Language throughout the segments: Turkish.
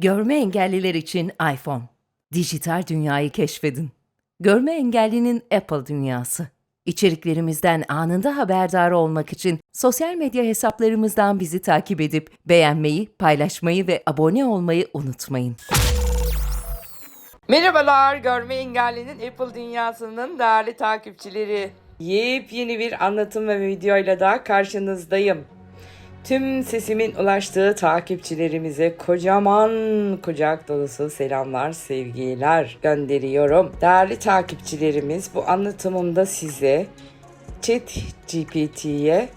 Görme engelliler için iPhone. Dijital dünyayı keşfedin. Görme engellinin Apple dünyası. İçeriklerimizden anında haberdar olmak için sosyal medya hesaplarımızdan bizi takip edip beğenmeyi, paylaşmayı ve abone olmayı unutmayın. Merhabalar, Görme Engelli'nin Apple dünyasının değerli takipçileri. Yepyeni bir anlatım ve videoyla daha karşınızdayım. Tüm sesimin ulaştığı takipçilerimize kocaman kucak dolusu selamlar, sevgiler gönderiyorum. Değerli takipçilerimiz bu anlatımımda size Chat GPT'ye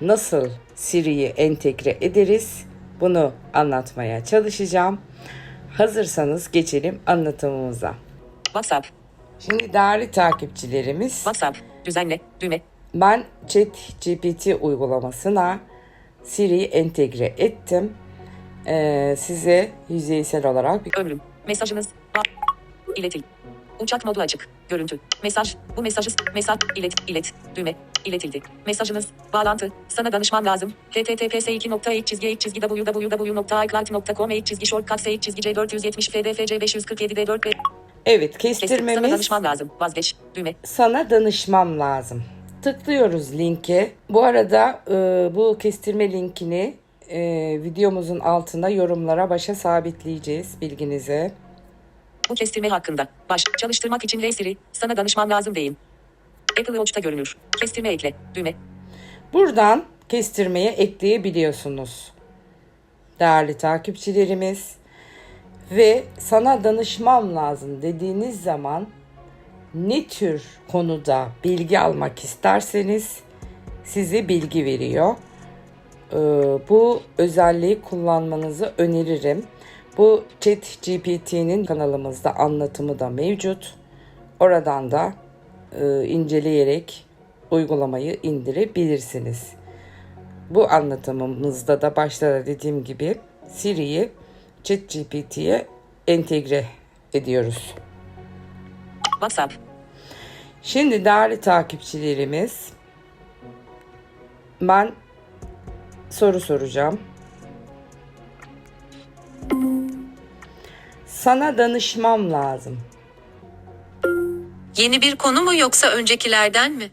nasıl Siri'yi entegre ederiz bunu anlatmaya çalışacağım. Hazırsanız geçelim anlatımımıza. WhatsApp. Şimdi değerli takipçilerimiz WhatsApp. Düzenle. Düğme. ben Chat GPT uygulamasına Siri'yi entegre ettim. Ee, size yüzeysel olarak bir Ömrüm. Mesajınız. İletil. Uçak modu açık. Görüntü. Mesaj. Bu mesajı. Mesaj. İlet. İlet. Düğme. İletildi. Mesajınız. Bağlantı. Sana danışmam lazım. https 2 çizgi çizgi www.icloud.com çizgi shortcut çizgi c 470 fdfc 547 d 4 Evet Sana kestirmemiz danışmam lazım. Vazgeç. Düğme. sana danışmam lazım. Tıklıyoruz linke. Bu arada e, bu kestirme linkini e, videomuzun altına yorumlara başa sabitleyeceğiz bilginize. Bu kestirme hakkında. Baş. Çalıştırmak için Hey Siri. Sana danışmam lazım deyin. Apple Watch'ta görünür. Kestirme ekle. Düğme. Buradan kestirmeye ekleyebiliyorsunuz. Değerli takipçilerimiz ve sana danışmam lazım dediğiniz zaman ne tür konuda bilgi almak isterseniz size bilgi veriyor. Ee, bu özelliği kullanmanızı öneririm. Bu Chat GPT'nin kanalımızda anlatımı da mevcut. Oradan da e, inceleyerek uygulamayı indirebilirsiniz. Bu anlatımımızda da başta da dediğim gibi Siri'yi ChatGPT'ye entegre ediyoruz. WhatsApp. Şimdi değerli takipçilerimiz ben soru soracağım. Sana danışmam lazım. Yeni bir konu mu yoksa öncekilerden mi?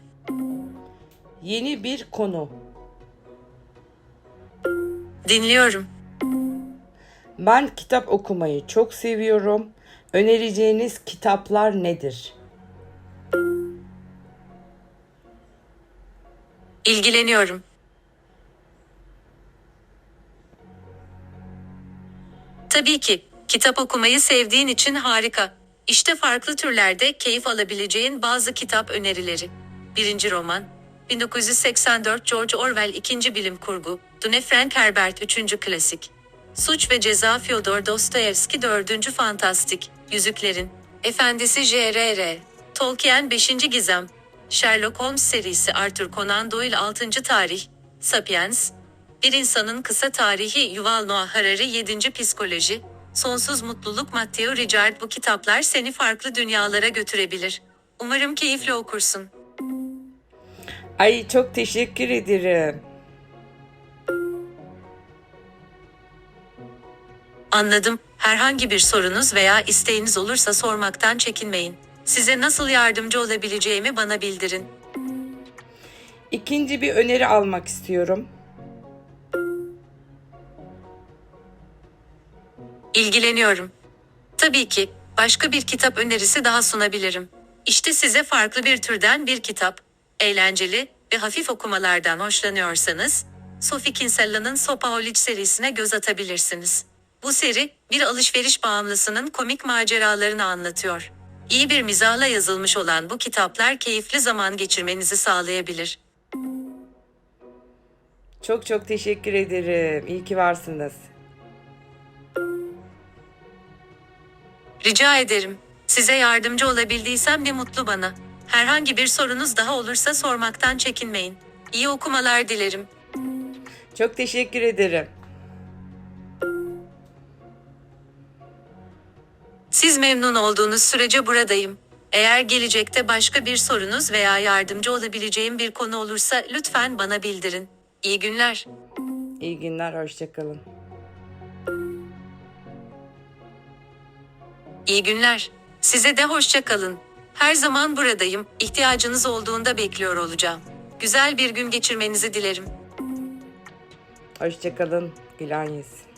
Yeni bir konu. Dinliyorum. Ben kitap okumayı çok seviyorum. Önereceğiniz kitaplar nedir? İlgileniyorum. Tabii ki. Kitap okumayı sevdiğin için harika. İşte farklı türlerde keyif alabileceğin bazı kitap önerileri. Birinci roman. 1984 George Orwell ikinci bilim kurgu. Dune Frank Herbert üçüncü klasik. Suç ve Ceza Fyodor Dostoyevski dördüncü fantastik. Yüzüklerin. Efendisi J.R.R. Tolkien 5. Gizem. Sherlock Holmes serisi Arthur Conan Doyle 6. Tarih. Sapiens. Bir insanın kısa tarihi Yuval Noah Harari 7. Psikoloji. Sonsuz Mutluluk Matteo Ricard bu kitaplar seni farklı dünyalara götürebilir. Umarım keyifle okursun. Ay çok teşekkür ederim. Anladım. Herhangi bir sorunuz veya isteğiniz olursa sormaktan çekinmeyin. Size nasıl yardımcı olabileceğimi bana bildirin. İkinci bir öneri almak istiyorum. İlgileniyorum. Tabii ki. Başka bir kitap önerisi daha sunabilirim. İşte size farklı bir türden bir kitap. Eğlenceli ve hafif okumalardan hoşlanıyorsanız, Sophie Kinsella'nın Sopaholic serisine göz atabilirsiniz. Bu seri, bir alışveriş bağımlısının komik maceralarını anlatıyor. İyi bir mizahla yazılmış olan bu kitaplar keyifli zaman geçirmenizi sağlayabilir. Çok çok teşekkür ederim. İyi ki varsınız. Rica ederim. Size yardımcı olabildiysem ne mutlu bana. Herhangi bir sorunuz daha olursa sormaktan çekinmeyin. İyi okumalar dilerim. Çok teşekkür ederim. Siz memnun olduğunuz sürece buradayım. Eğer gelecekte başka bir sorunuz veya yardımcı olabileceğim bir konu olursa lütfen bana bildirin. İyi günler. İyi günler, hoşçakalın. İyi günler. Size de hoşça kalın. Her zaman buradayım. İhtiyacınız olduğunda bekliyor olacağım. Güzel bir gün geçirmenizi dilerim. Hoşçakalın. Gülen yesin.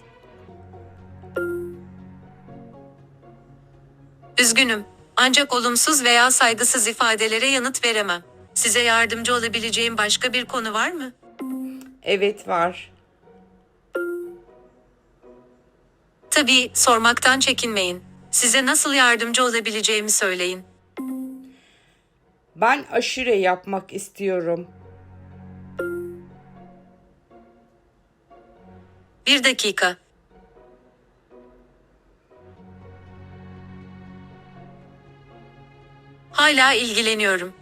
Üzgünüm. Ancak olumsuz veya saygısız ifadelere yanıt veremem. Size yardımcı olabileceğim başka bir konu var mı? Evet var. Tabii, sormaktan çekinmeyin. Size nasıl yardımcı olabileceğimi söyleyin. Ben aşure yapmak istiyorum. Bir dakika. Hala ilgileniyorum.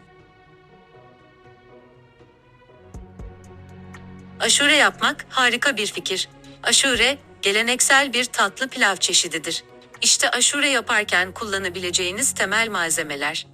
Aşure yapmak harika bir fikir. Aşure, geleneksel bir tatlı pilav çeşididir. İşte aşure yaparken kullanabileceğiniz temel malzemeler.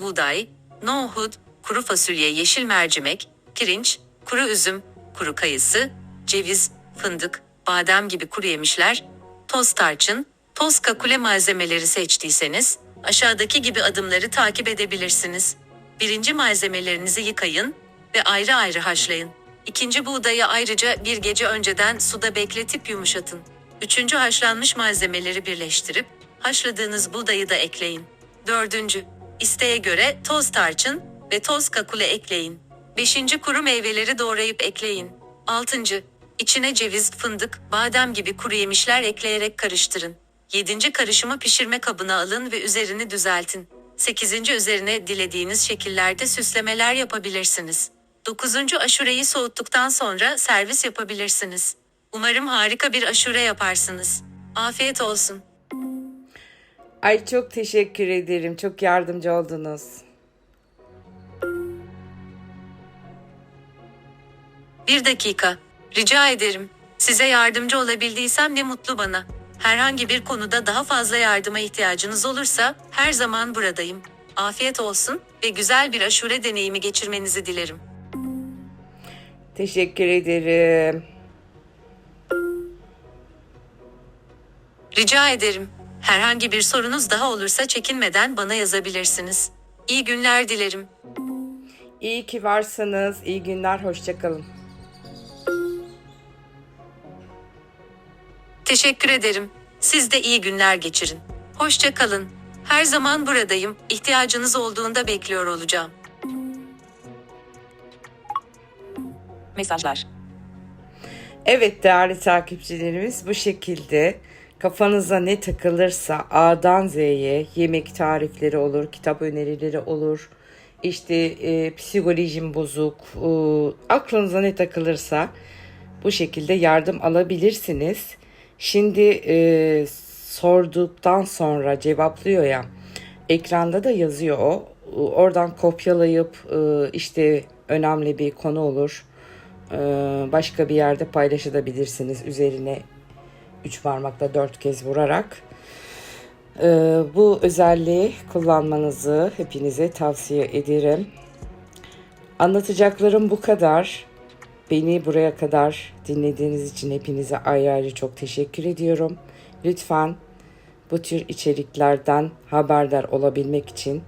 Buğday, nohut, kuru fasulye, yeşil mercimek, pirinç, kuru üzüm, kuru kayısı, ceviz, fındık, badem gibi kuru yemişler, toz tarçın, toz kakule malzemeleri seçtiyseniz, aşağıdaki gibi adımları takip edebilirsiniz. Birinci malzemelerinizi yıkayın ve ayrı ayrı haşlayın. İkinci buğdayı ayrıca bir gece önceden suda bekletip yumuşatın. Üçüncü haşlanmış malzemeleri birleştirip, haşladığınız buğdayı da ekleyin. Dördüncü, isteğe göre toz tarçın ve toz kakule ekleyin. Beşinci kuru meyveleri doğrayıp ekleyin. Altıncı, içine ceviz, fındık, badem gibi kuru yemişler ekleyerek karıştırın. Yedinci karışımı pişirme kabına alın ve üzerini düzeltin. Sekizinci üzerine dilediğiniz şekillerde süslemeler yapabilirsiniz. Dokuzuncu aşureyi soğuttuktan sonra servis yapabilirsiniz. Umarım harika bir aşure yaparsınız. Afiyet olsun. Ay çok teşekkür ederim. Çok yardımcı oldunuz. Bir dakika. Rica ederim. Size yardımcı olabildiysem ne mutlu bana. Herhangi bir konuda daha fazla yardıma ihtiyacınız olursa her zaman buradayım. Afiyet olsun ve güzel bir aşure deneyimi geçirmenizi dilerim. Teşekkür ederim. Rica ederim. Herhangi bir sorunuz daha olursa çekinmeden bana yazabilirsiniz. İyi günler dilerim. İyi ki varsınız. İyi günler. Hoşçakalın. Teşekkür ederim. Siz de iyi günler geçirin. Hoşça kalın. Her zaman buradayım. İhtiyacınız olduğunda bekliyor olacağım. Mesajlar. Evet değerli takipçilerimiz bu şekilde kafanıza ne takılırsa A'dan Z'ye yemek tarifleri olur, kitap önerileri olur, işte e, psikolojim bozuk, e, aklınıza ne takılırsa bu şekilde yardım alabilirsiniz. Şimdi e, sorduktan sonra cevaplıyor ya ekranda da yazıyor o. Oradan kopyalayıp e, işte önemli bir konu olur. E, Başka bir yerde paylaşabilirsiniz. Üzerine üç parmakla dört kez vurarak. E, Bu özelliği kullanmanızı hepinize tavsiye ederim. Anlatacaklarım bu kadar. Beni buraya kadar dinlediğiniz için hepinize ayrı ayrı çok teşekkür ediyorum. Lütfen bu tür içeriklerden haberdar olabilmek için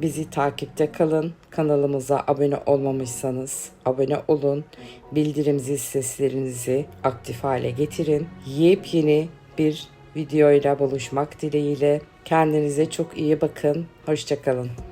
bizi takipte kalın. Kanalımıza abone olmamışsanız abone olun. Bildirim zil seslerinizi aktif hale getirin. Yepyeni bir videoyla buluşmak dileğiyle. Kendinize çok iyi bakın. Hoşçakalın.